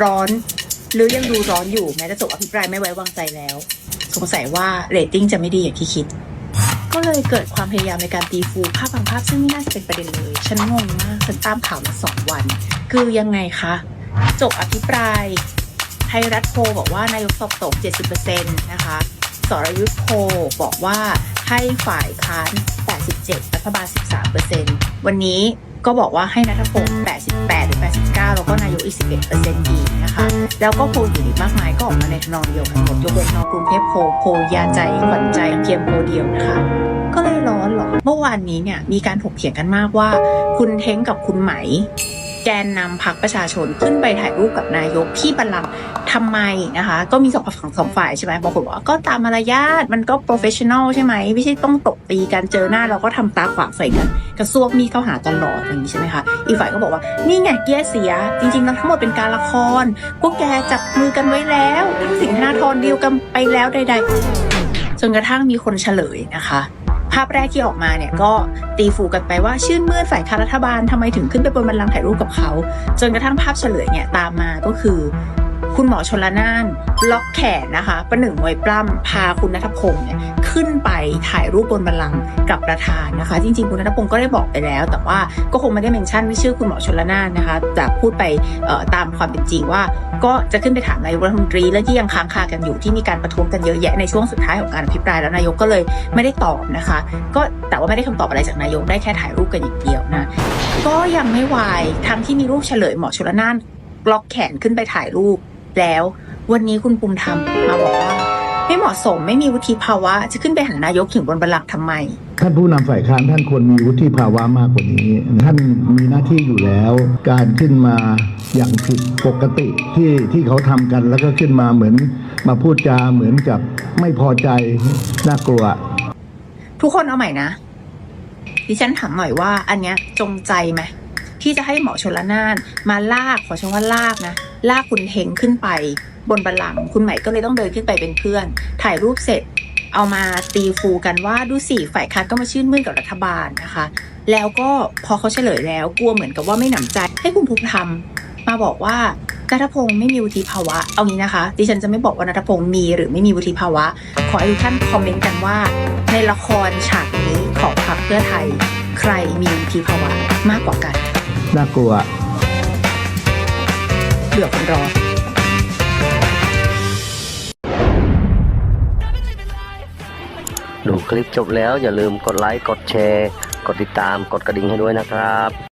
ร้อนหรือยังดูร้อนอยู่แม้จะจบอภิปรายไม่ไว้วางใจแล้ว สงสัยว่าเรตติ้งจะไม่ดีอย่างที่คิด ก็เลยเกิดความพยายามในการตีฟูภาพบางภาพซึ่งไม่น่าจะเป็นประเด็นเลย ฉันงงมากฉันตามข่าวมาสองวัน คือยังไงคะจบอภิปราย ไทยรัฐโพบอกว่านายกสอบตก 70%นะคะสรยุทธโพบอกว่าให้ฝ่ายค้าน 87 รัฐบาล 13%วันนี้ ก็บอกว่าให้นัทพงศ์88 หรือ 89 แล้วก็นายกอีก 11%อีกนะคะ แล้วก็โพลอื่นอีกมากมายก็ออกมาในทนองเดียวกันหมดยกเว้นนอกรุงเทพโพลโพลยาใจขวัญใจเพียงโพลเดียวนะคะก็เลยร้อนหรอ เมื่อวานนี้เนี่ยมีการถกเถียงกันมากว่า คุณเท้งกับคุณไหม แกนนำพรรคประชาชนขึ้นไปถ่ายรูปกับนายกที่บัลลังก์ทำไมนะคะ ก็มีสองฝั่งสองฝ่ายใช่ไหมบางคนบอกว่าก็ตามมารยาทมันก็โปรเฟชชั่นอลใช่ไหมไม่ใช่ต้องตบตีกันเจอหน้าเราก็ทำตาขวางใส่กันกระซวกมีเข้าหาตลอดอย่างนี้ใช่ไหมคะอีกฝ่ายก็บอกว่านี่ไงเกียร์เสีย จริงๆแล้วทั้งหมดเป็นการละครพวกแกจับมือกันไว้แล้วทั้งสิงห์นาธรดีลกันไปแล้วใด ๆ จนกระทั่งมีคนเฉลยนะคะ ภาพแรกที่ออกมาเนี่ยก็ตีฟูกันไปว่าชื่นมื่นฝ่ายค้ารัฐบาลทำไมถึงขึ้นไปบนบันลังก์ถ่ายรูปกับเขา จนกระทั่งภาพเฉลยเนี่ยตามมาก็คือ คุณหมอชนละนาน ล็อกแขนนะคะประหนึ่งมวยปล้ำพาคุณนัทพงศ์เนี่ยขึ้นไปถ่ายรูปบนบัลลังก์กับประธานนะคะ จริงๆ คุณนัทพงศ์ก็ได้บอกไปแล้ว แต่ว่าก็คงไม่ได้เมนชั่นว่ชื่อคุณหมอชนละนานนะคะแต่พูดไปตามความเป็นจริงว่า ก็จะขึ้นไปถามนายกรัฐมนตรี และที่ยังค้างคากันอยู่ที่มีการประท้วงกันเยอะแยะในช่วงสุดท้ายของการอภิปรายแล้วนายกก็เลยไม่ได้ตอบนะคะ ก็แต่ว่าไม่ได้คำตอบอะไรจากนายกได้แค่ถ่ายรูปกันอย่างเดียวนะก็ยังไม่วายทั้งที่มีรูปเฉลยหมอชลนานล็อกแขนขึ้นไปถ่ายรูป แล้ว วันนี้คุณภูมิธรรมมาบอกว่า ไม่เหมาะสมไม่มีวุฒิภาวะ จะขึ้นไปหานายกถึงบนบัลลังก์ทำไม ท่านผู้นำฝ่ายค้านท่านควรมีวุฒิภาวะมากกว่านี้ ท่านมีหน้าที่อยู่แล้ว การขึ้นมาอย่างผิดปกติที่ที่เขาทำกันแล้วก็ขึ้นมาเหมือนมาพูดจาเหมือนกับไม่พอใจน่ากลัว ทุกคนเอาใหม่นะ ดิฉันถามหน่อยว่า อันเนี้ยจงใจไหมที่จะให้หมอชนละนานมาลากขอใช้ว่าลากนะ ลากคุณเทงขึ้นไปบนบัลลังก์คุณใหม่ก็เลยต้องเดินขึ้นไปเป็นเพื่อน ถ่ายรูปเสร็จเอามาตีฟูกันว่าดูสิฝ่ายค้านก็มาชื่นมื่นกับรัฐบาลนะคะ แล้วก็พอเขาเฉลยแล้วกลัวเหมือนกับว่าไม่หนำใจ ให้คุณภูมิธรรมมาบอกว่านัทพงศ์ไม่มีวุฒิภาวะ เอางี้นะคะ ดิฉันจะไม่บอกว่านัทพงศ์มีหรือไม่มีวุฒิภาวะ ขอให้ทุกท่านคอมเมนต์กันว่า ในละครฉากนี้ของพรรคเพื่อไทย ใครมีวุฒิภาวะมากกว่ากัน น่ากลัว เดือคนรอดูคลิปจบแล้วอย่าลืมกดไลค์ กดแชร์ กดติดตาม กดกระดิ่งให้ด้วยนะครับ